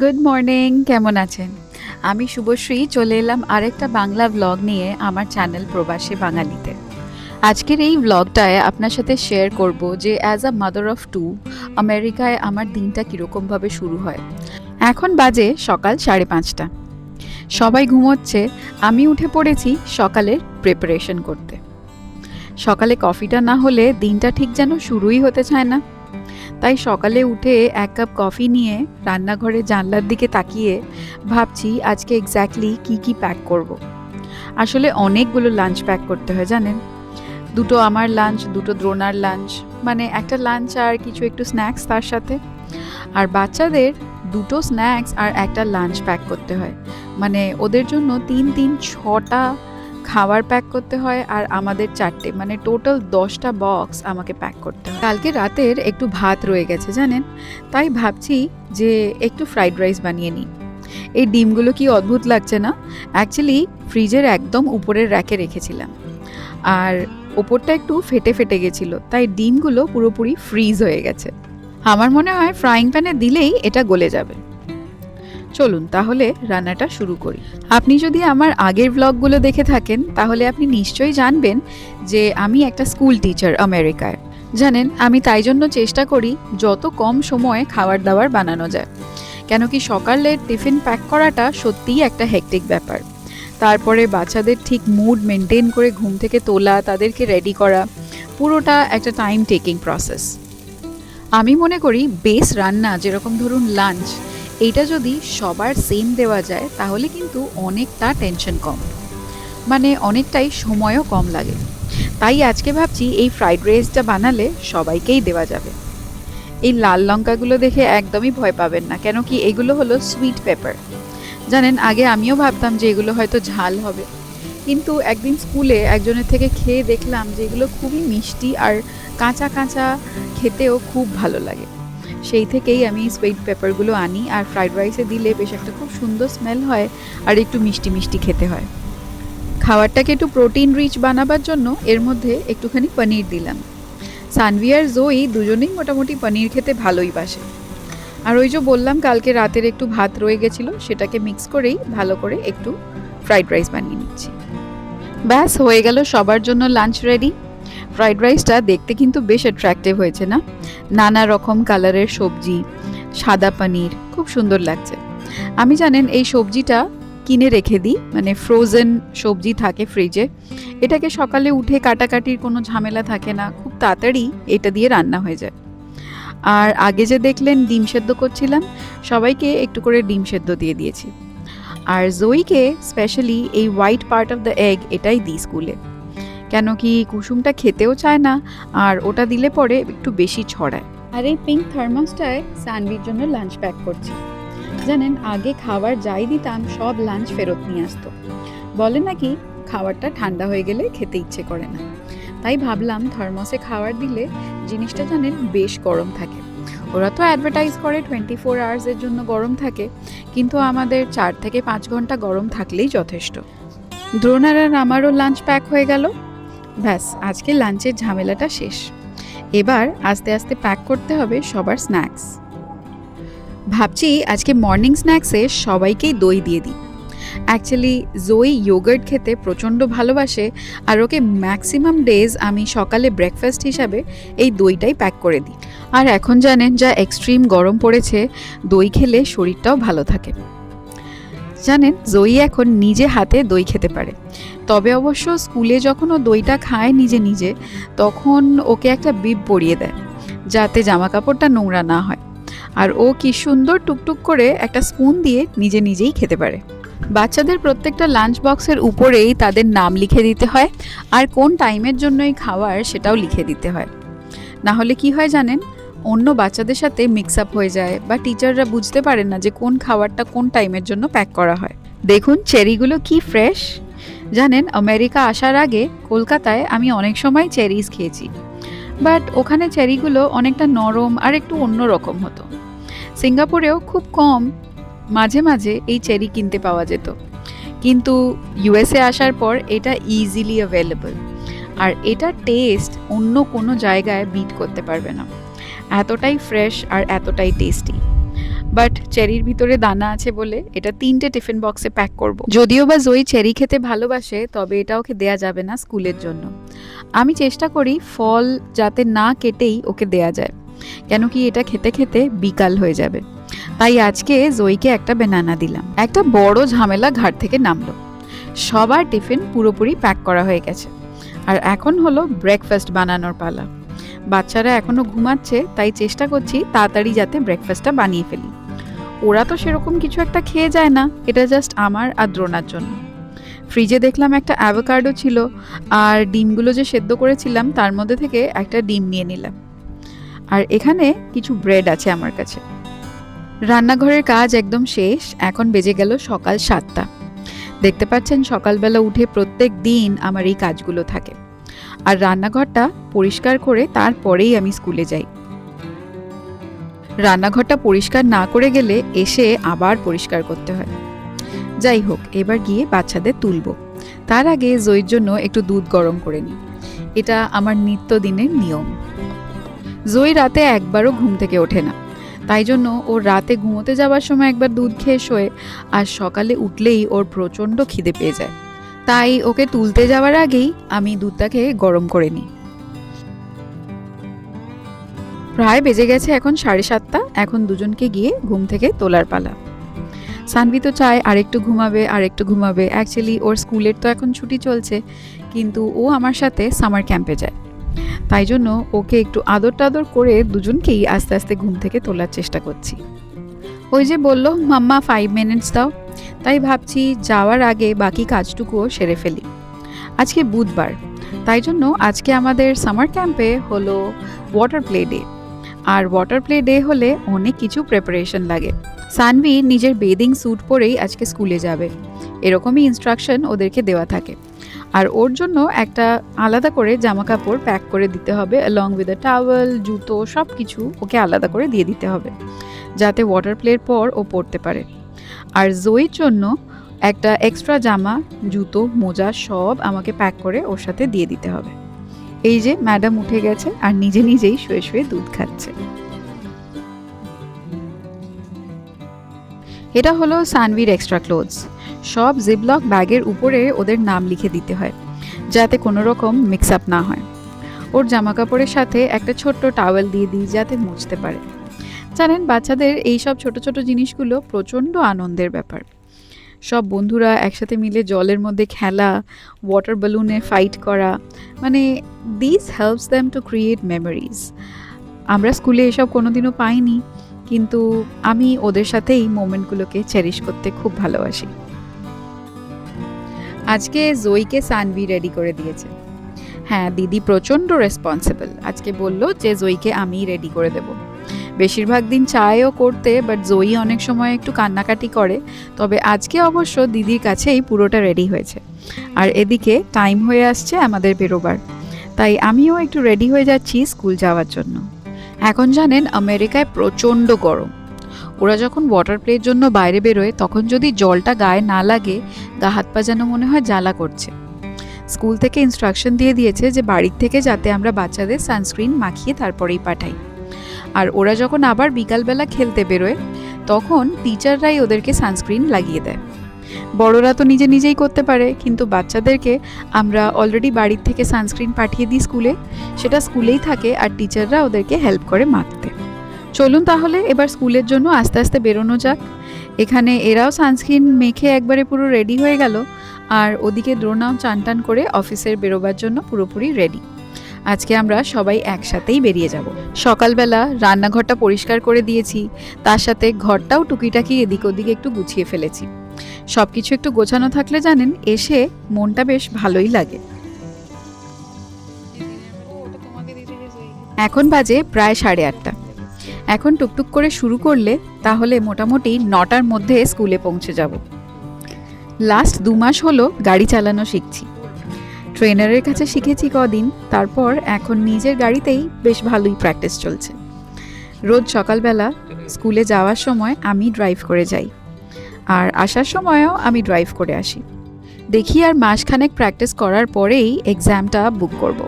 Good morning কেমন আছেন? আমি শুভশ্রী, চলে এলাম আরেকটা বাংলা ব্লগ নিয়ে আমার চ্যানেল প্রবাসী বাঙালিতে। আজকের এই ব্লগটায় আপনার সাথে শেয়ার করব যে as a mother of two আমেরিকায় আমার দিনটা কীরকমভাবে শুরু হয়। এখন বাজে সকাল সাড়ে পাঁচটা। সবাই ঘুমোচ্ছে, আমি উঠে পড়েছি সকালের প্রিপারেশন করতে। সকালে কফিটা না হলে দিনটা ঠিক যেন শুরুই হতে চায় না। তাই সকালে উঠে এক কাপ কফি নিয়ে রান্নাঘরে জানলার দিকে তাকিয়ে ভাবছি আজকে এক্স্যাক্টলি কি কি প্যাক করব। আসলে অনেকগুলো লাঞ্চ প্যাক করতে হয়, জানেন? দুটো আমার লাঞ্চ দুটো দ্রোনার লাঞ্চ মানে একটা লাঞ্চ আর কিছু একটু স্ন্যাক্স তার সাথে। আর বাচ্চাদের দুটো স্ন্যাক্স আর একটা লাঞ্চ প্যাক করতে হয়। মানে ওদের জন্য তিন তিন, ছটা খাবার প্যাক করতে হয় আর আমাদের চারটে মানে টোটাল দশটা বক্স আমাকে প্যাক করতে হয়। কালকে রাতের একটু ভাত রয়ে গেছে, জানেন? তাই ভাবছি যে একটু ফ্রাইড রাইস বানিয়ে নিই। এই ডিমগুলো কি অদ্ভুত লাগছে না? অ্যাকচুয়ালি ফ্রিজের একদম উপরের র্যাকে রেখেছিলাম। আর ওপরটা একটু ফেটে ফেটে গেছিল, তাই ডিমগুলো পুরোপুরি ফ্রিজ হয়ে গেছে। আমার মনে হয় ফ্রাইং প্যানে দিলেই এটা গলে যাবে। চলুন তাহলে রান্নাটা শুরু করি। আপনি যদি আমার আগের ব্লগগুলো দেখে থাকেন, তাহলে আপনি নিশ্চয়ই জানবেন যে আমি একটা স্কুল টিচার আমেরিকায় জানেন, আমি তাই জন্য চেষ্টা করি যত কম সময়ে খাবার দাবার বানানো যায়। কেন কি সকালের টিফিন প্যাক করাটা সত্যিই একটা হেকটিক ব্যাপার। তারপরে বাচ্চাদের ঠিক মুড মেনটেন করে ঘুম থেকে তোলা, তাদেরকে রেডি করা, পুরোটা একটা টাইম টেকিং প্রসেস আমি মনে করি বেস রান্না, যেরকম ধরুন লাঞ্চ এইটা যদি সবার সেম দেওয়া যায়, তাহলে কিন্তু অনেকটা টেনশন কম। মানে অনেকটাই সময়ও কম লাগে। তাই আজকে ভাবছি এই ফ্রাইড রাইসটা বানালে সবাইকেই দেওয়া যাবে। এই লাল লঙ্কাগুলো দেখে একদমই ভয় পাবেন না, কেন কি এগুলো হলো সুইট পেপার জানেন, আগে আমিও ভাবতাম যে এগুলো হয়তো ঝাল হবে। কিন্তু একদিন স্কুলে একজনের থেকে খেয়ে দেখলাম যে এগুলো খুবই মিষ্টি আর কাঁচা কাঁচা খেতেও খুব ভালো লাগে। সেই থেকেই আমি সুইট পেপারগুলো আনি আর ফ্রাইড রাইসে দিলে বেশ একটা খুব সুন্দর স্মেল হয় আর একটু মিষ্টি মিষ্টি খেতে হয়। খাবারটাকে একটু প্রোটিন রিচ বানাবার জন্য এর মধ্যে একটুখানি পনির দিলাম। সানভি আর জয়ী দুজনেই মোটামুটি পনির খেতে ভালোই বাসে। আর ওই যে বললাম কালকে রাতের একটু ভাত রয়ে গেছিল, সেটাকে মিক্স করেই ভালো করে একটু ফ্রাইড রাইস বানিয়ে নিচ্ছি। ব্যাস, হয়ে গেল সবার জন্য লাঞ্চ রেডি ফ্রাইড রাইসটা দেখতে কিন্তু বেশ অ্যাট্রাক্টিভ হয়েছে না? নানা রকম কালারের সবজি, সাদা পনির, খুব সুন্দর লাগছে। আমি জানেন এই সবজিটা কিনে রেখে দিই মানে ফ্রোজেন সবজি থাকে ফ্রিজে এটাকে সকালে উঠে কাটাকাটির কোনো ঝামেলা থাকে না, খুব তাড়াতাড়ি এটা দিয়ে রান্না হয়ে যায়। আর আগে যে দেখলেন ডিম সেদ্ধ করছিলাম, সবাইকে একটু করে ডিম সেদ্ধ দিয়ে দিয়েছি। আর জয়ীকে স্পেশালি এই white part of the egg এটাই দিই স্কুলে কেন কি কুসুমটা খেতেও চায় না আর ওটা দিলে পরে একটু বেশি ছড়ায়। আর এই পিঙ্ক থার্মাসটায় স্যান্ডউইচ জন্য লাঞ্চ প্যাক করছি। জানেন, আগে খাবার যাই দিতাম, সব লাঞ্চ ফেরত নিয়ে আসতো। বলে নাকি, খাবারটা ঠান্ডা হয়ে গেলে খেতে ইচ্ছে করে না। তাই ভাবলাম থার্মসে খাবার দিলে জিনিসটা জানেন বেশ গরম থাকে। ওরা তো অ্যাডভার্টাইজ করে টোয়েন্টি ফোর আওয়ার্সের জন্য গরম থাকে। কিন্তু আমাদের চার থেকে পাঁচ ঘণ্টা গরম থাকলেই যথেষ্ট। দ্রোনার আর আমারও লাঞ্চ প্যাক হয়ে গেল। ব্যাস আজকে লাঞ্চের ঝামেলাটা শেষ। এবার আস্তে আস্তে প্যাক করতে হবে সবার স্ন্যাক্স ভাবছি আজকে মর্নিং স্ন্যাক্সে সবাইকেই দই দিয়ে দিই। অ্যাকচুয়ালি জয়ী ইয়োগার্ট খেতে প্রচণ্ড ভালোবাসে আর ওকে ম্যাক্সিমাম ডেজ আমি সকালে ব্রেকফাস্ট হিসাবে এই দইটাই প্যাক করে দিই। আর এখন জানেন যা এক্সট্রিম গরম পড়েছে, দই খেলে শরীরটাও ভালো থাকে। জানেন, জয়ী এখন নিজে হাতে দই খেতে পারে। তবে অবশ্য স্কুলে যখন ও দইটা খায় নিজে নিজে, তখন ওকে একটা বিপ পরিয়ে দেয়, যাতে জামা কাপড়টা নোংরা না হয়। আর ও কি সুন্দর টুকটুক করে একটা স্পুন দিয়ে নিজে নিজেই খেতে পারে। বাচ্চাদের প্রত্যেকটা লাঞ্চ বক্সের উপরেই তাদের নাম লিখে দিতে হয়, আর কোন টাইমের জন্য এই খাবার সেটাও লিখে দিতে হয়। না হলে কি হয় জানেন অন্য বাচ্চাদের সাথে মিক্স আপ হয়ে যায় বা টিচাররা বুঝতে পারেন না যে কোন খাবারটা কোন টাইমের জন্য প্যাক করা হয়। দেখুন, চেরিগুলো কি ফ্রেশ জানেন, আমেরিকা আসার আগে কলকাতায় আমি অনেক সময় চেরিজ খেয়েছি। বাট ওখানে চেরিগুলো অনেকটা নরম আর একটু অন্য রকম হতো। সিঙ্গাপুরেও খুব কম মাঝে মাঝে এই চেরি কিনতে পাওয়া যেত। কিন্তু ইউএসএ আসার পর এটা ইজিলি অ্যাভেলেবল আর এটা টেস্ট অন্য কোনো জায়গায় বিট করতে পারবে না। এতটাই ফ্রেশ আর এতটাই টেস্টি বাট চেরির ভিতরে দানা আছে বলে এটা তিনটে টিফিন বক্সে প্যাক করব। যদিও বা জয়ী চেরি খেতে ভালোবাসে, তবে এটা ওকে দেয়া যাবে না স্কুলের জন্য। আমি চেষ্টা করি ফল যাতে না কেটেই ওকে দেয়া যায়। কেন কি এটা খেতে খেতে বিকাল হয়ে যাবে। তাই আজকে জয়ীকে একটা বেনানা দিলাম। একটা বড় ঝামেলা ঘাট থেকে নামলো। সবার টিফিন পুরোপুরি প্যাক করা হয়ে গেছে। আর এখন হলো ব্রেকফাস্ট বানানোর পালা। বাচ্চারা এখনও ঘুমাচ্ছে, তাই চেষ্টা করছি তাড়াতাড়ি যাতে ব্রেকফাস্টটা বানিয়ে ফেলি। ওরা তো সেরকম কিছু একটা খেয়ে যায় না, এটা জাস্ট আমার আর দ্রোনার জন্য। ফ্রিজে দেখলাম একটা অ্যাভোকার্ডো ছিল, আর ডিমগুলো যে সেদ্ধ করেছিলাম, তার মধ্যে থেকে একটা ডিম নিয়ে নিলাম। আর এখানে কিছু ব্রেড আছে আমার কাছে। রান্নাঘরের কাজ একদম শেষ, এখন বেজে গেল সকাল সাতটা। দেখতে পাচ্ছেন সকালবেলা উঠে প্রত্যেক দিন আমার এই কাজগুলো থাকে। আর রান্নাঘরটা পরিষ্কার করে তারপরেই আমি স্কুলে যাই। রান্নাঘরটা পরিষ্কার না করে গেলে এসে আবার পরিষ্কার করতে হয়। যাই হোক, এবার গিয়ে বাচ্চাদের তুলবো। তার আগে জয়ীর জন্য একটু দুধ গরম করে নিই। এটা আমার নিত্যদিনের নিয়ম। জয়ী রাতে একবারও ঘুম থেকে ওঠে না। তাই জন্য ওর রাতে ঘুমোতে যাওয়ার সময় একবার দুধ খেয়ে শোয়ে আর সকালে উঠলেই ওর প্রচণ্ড খিদে পেয়ে যায়। তাই ওকে তুলতে যাওয়ার আগেই আমি দুধটাকে গরম করে নিই। প্রায় বেজে গেছে এখন সাড়ে সাতটা। এখন দুজনকে গিয়ে ঘুম থেকে তোলার পালা। সানভি তো চায় আরেকটু ঘুমাবে আরেকটু ঘুমাবে। অ্যাকচুয়ালি ওর স্কুলের তো এখন ছুটি চলছে, কিন্তু ও আমার সাথে সামার ক্যাম্পে যায়। তাই জন্য ওকে একটু আদর টাদর করে দুজনকেই আস্তে আস্তে ঘুম থেকে তোলার চেষ্টা করছি। ওই যে বলল, মাম্মা ফাইভ মিনিটস দাও। তাই ভাবছি যাওয়ার আগে বাকি কাজটুকুও সেরে ফেলি। আজকে বুধবার, তাই জন্য আজকে আমাদের সামার ক্যাম্পে হলো ওয়াটার প্লে ডে। আর ওয়াটার প্লে ডে হলে অনেক কিছু প্রিপারেশন লাগে। সানভি নিজের বেদিং স্যুট পরেই আজকে স্কুলে যাবে। এরকমই ইনস্ট্রাকশন ওদেরকে দেওয়া থাকে। আর ওর জন্য একটা আলাদা করে জামা কাপড় প্যাক করে দিতে হবে অ্যালং উইথ আ টাওয়েল জুতো সব কিছু ওকে আলাদা করে দিয়ে দিতে হবে। যাতে ওয়াটার প্লের পর ও পড়তে পারে। আর জয়ীর জন্য একটা এক্সট্রা জামা, জুতো, মোজা সব আমাকে প্যাক করে ওর সাথে দিয়ে দিতে হবে। এই যে ম্যাডাম উঠে গেছে আর নিজে নিজেই শুয়ে শুয়ে দুধ খাচ্ছে। এটা হলো সানভির এক্সট্রা ক্লোথস সব জিবলক ব্যাগের উপরে ওদের নাম লিখে দিতে হয়, যাতে কোনো রকম মিক্স আপ না হয়। ওর জামা কাপড়ের সাথে একটা ছোট্ট টাওয়েল দিয়ে দিই, যাতে মুছতে পারে। জানেন, বাচ্চাদের এই সব ছোট ছোট জিনিসগুলো প্রচণ্ড আনন্দের ব্যাপার। সব বন্ধুরা একসাথে মিলে জলের মধ্যে খেলা ওয়াটার বেলুনে ফাইট করা মানে this helps them to create memories আমরা স্কুলে এসব কোনোদিনও পাইনি, কিন্তু আমি ওদের সাথে এই মোমেন্টগুলোকে চেরিশ করতে খুব ভালোবাসি। আজকে জয়ীকে সানভি রেডি করে দিয়েছে। হ্যাঁ দিদি প্রচণ্ড রেসপন্সিবল আজকে বলল যে জয়ীকে আমি রেডি করে দেব। বেশিরভাগ দিন চায়ও করতে বাট জয়ী অনেক সময় একটু কান্নাকাটি করে। তবে আজকে অবশ্য দিদির কাছেই পুরোটা রেডি হয়েছে। আর এদিকে টাইম হয়ে আসছে আমাদের বেরোবার। তাই আমিও একটু রেডি হয়ে যাচ্ছি স্কুল যাওয়ার জন্য। এখন জানেন আমেরিকায় প্রচণ্ড গরম। ওরা যখন ওয়াটার প্লের জন্য বাইরে বেরোয় তখন যদি জলটা গায়ে না লাগে গা হাত পা যেন মনে হয় জ্বালা করছে। স্কুল থেকে ইনস্ট্রাকশন দিয়ে দিয়েছে যে বাড়ির থেকে যাতে আমরা বাচ্চাদের সানস্ক্রিন মাখিয়ে তারপরেই পাঠাই। আর ওরা যখন আবার বিকালবেলা খেলতে বেরোয়, তখন টিচাররাই ওদেরকে সানস্ক্রিন লাগিয়ে দেয়। বড়রা তো নিজে নিজেই করতে পারে, কিন্তু বাচ্চাদেরকে আমরা অলরেডি বাড়ির থেকে সানস্ক্রিন পাঠিয়ে দিই স্কুলে, সেটা স্কুলেই থাকে আর টিচাররা ওদেরকে হেল্প করে মাখতে চলুন তাহলে এবার স্কুলের জন্য আস্তে আস্তে বেরোনো যাক। এখানে এরাও সানস্ক্রিন মেখে একবারে পুরো রেডি হয়ে গেল, আর ওদিকে দ্রোণাও চান টান করে অফিসের বেরোবার জন্য পুরোপুরি রেডি আজকে আমরা সবাই একসাথেই বেরিয়ে যাব। সকালবেলা রান্নাঘরটা পরিষ্কার করে দিয়েছি, তার সাথে ঘরটাও টুকিটাকি এদিক ওদিক একটু গুছিয়ে ফেলেছি। সব কিছু একটু গোছানো থাকলে জানেন, এসে মনটা বেশ ভালোই লাগে। এখন বাজে প্রায় সাড়ে আটটা। এখন টুকটুক করে শুরু করলে তাহলে মোটামুটি নটার মধ্যে স্কুলে পৌঁছে যাব। লাস্ট দু মাস হলো গাড়ি চালানো শিখছি। ট্রেনারের কাছে শিখেছি কদিন, তারপর এখন নিজের গাড়িতেই বেশ ভালোই প্র্যাকটিস চলছে। রোজ সকালবেলা স্কুলে যাওয়ার সময় আমি ড্রাইভ করে যাই, আর আসার সময়ও আমি ড্রাইভ করে আসি। দেখি আর মাসখানেক প্র্যাকটিস করার পরেই এক্সামটা বুক করব।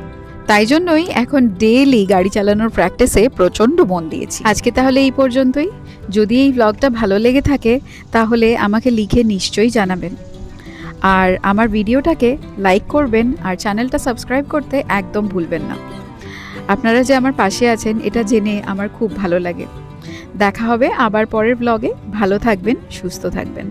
তাই জন্যই এখন ডেলি গাড়ি চালানোর প্র্যাকটিসে প্রচণ্ড মন দিয়েছি। আজকে তাহলে এই পর্যন্তই। যদি এই ব্লগটা ভালো লেগে থাকে, তাহলে আমাকে লিখে নিশ্চয়ই জানাবেন। আর আমার ভিডিওটাকে লাইক করবেন আর চ্যানেলটা সাবস্ক্রাইব করতে একদম ভুলবেন না। আপনারা যে আমার পাশে আছেন, এটা জেনে আমার খুব ভালো লাগে। দেখা হবে আবার পরের ব্লগে ভালো থাকবেন, সুস্থ থাকবেন।